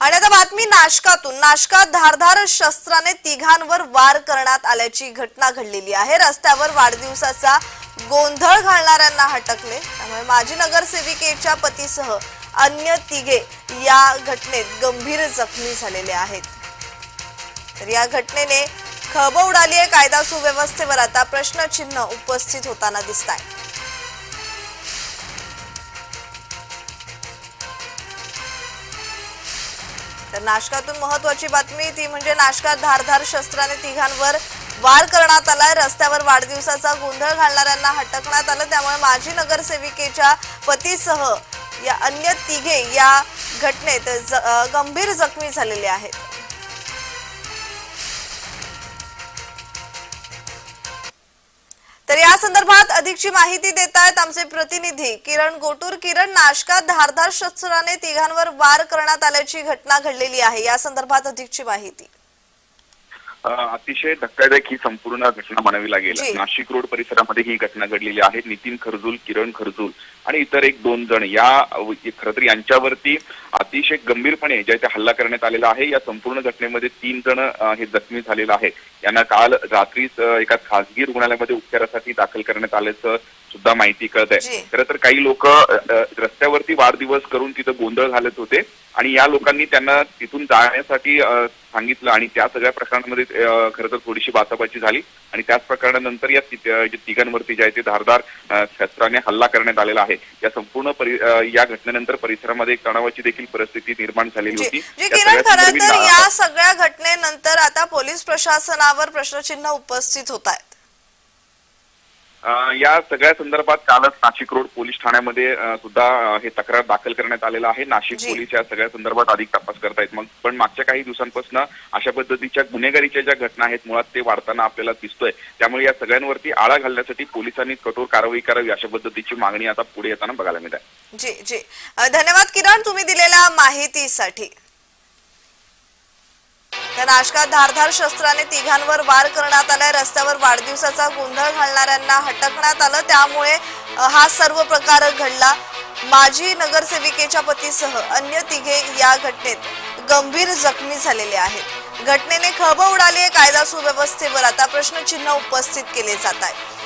आणि आता बातमी नाशकातून. नाशकात धारधार शस्त्राने तिघांवर वार करण्यात आल्याची घटना घडलेली आहे. रस्त्यावर वाढदिवसाचा गोंधळ घालणाऱ्यांना हटकले. त्यामुळे माजी नगरसेविकेच्या पतीसह अन्य तिघे या घटनेत गंभीर जखमी झालेले आहेत. तर या घटनेने खळबळ उडाली आहे. कायदा सुव्यवस्थेवर आता प्रश्नचिन्ह उपस्थित होताना दिसत आहे तर नाशकातून महत्वाची बातमी ती म्हणजे नाशकात धारधार शस्त्राने तिघांवर वार करण्यात आलाय. रस्त्यावर वाढदिवसाचा गोंधळ घालणाऱ्यांना हटकण्यात आलं. त्यामुळे माजी नगरसेविकेच्या पतीसह या अन्य तिघे या घटनेत ज- गंभीर जखमी झालेले आहेत. संदर्भात अधिकची माहिती देत आहेत आमचे प्रतिनिधी किरण गोटूर. किरण नाशकात धारधार शस्त्राने तिघांवर वार करण्यात आल्याची घटना घडलेली आहे. या संदर्भात अधिकची माहिती. अतिशय धक्कादायक ही संपूर्ण घटना म्हणावी लागेल. नाशिक रोड परिसरामध्ये ही घटना घडलेली आहे. नितीन खरजूल किरण खरजूल आणि इतर एक दोन जण या खरं तर यांच्यावरती अतिशय गंभीरपणे ज्या इथे हल्ला करण्यात आलेला आहे या संपूर्ण घटनेमध्ये तीन जण हे जखमी झालेलं आहे यांना काल रात्रीच एका खासगी रुग्णालयामध्ये उपचारासाठी दाखल करण्यात आल्याचं सुद्धा माहिती कळत. आहे खरं तर काही लोक रस्त्यावरती वाढदिवस करून तिथं गोंधळ घालत होते. आणि या लोकांनी त्यांना तिथून जाण्यासाठी सांगितलं आणि त्या सगळ्या प्रकरणामध्ये खरं तर थोडीशी बाचाबाची झाली. आणि त्याच प्रकरणानंतर या तिघांवरती जे आहे ते धारदार शस्त्राने हल्ला करण्यात आलेला आहे. या संपूर्ण या घटनेनंतर परिसरामध्ये एक तणावाची देखील परिस्थिती निर्माण झालेली होती. या किरण सगळ्या खरं संदर्भी तर ना- या सगळ्या घटनेनंतर आता पोलीस प्रशासनावर प्रश्नचिन्ह उपस्थित होत आहेत. या सगळ्या संदर्भात कालच नाशिक रोड पोलीस ठाण्यामध्ये सुद्धा हे तक्रार दाखल करण्यात आलेलं आहे. नाशिक. पोलीस या सगळ्या संदर्भात अधिक तपास करतायत. मग पण मागच्या काही दिवसांपासून अशा पद्धतीच्या गुन्हेगारीच्या ज्या घटना आहेत मुळात ते वाढताना आपल्याला दिसतोय. त्यामुळे या सगळ्यांवरती आळा घालण्यासाठी पोलिसांनी कठोर कारवाई करावी अशा पद्धतीची मागणी आता पुढे येताना बघायला मिळत आहे. जी जी. धन्यवाद किरण तुम्ही दिलेल्या माहितीसाठी. तर नाशकात धारधार शस्त्राने तिघांवर वार करण्यात आलाय. रस्त्यावर वाढदिवसाचा गोंधळ घालणाऱ्यांना हटकण्यात आलं. त्यामुळे हा सर्व प्रकार घडला. माजी नगरसेविकेच्या पतीसह अन्य तिघे या घटनेत गंभीर जखमी झालेले आहेत. घटनेने खळबळ उडाली आहे. कायदा सुव्यवस्थेवर आता प्रश्नचिन्ह उपस्थित केले जात आहे.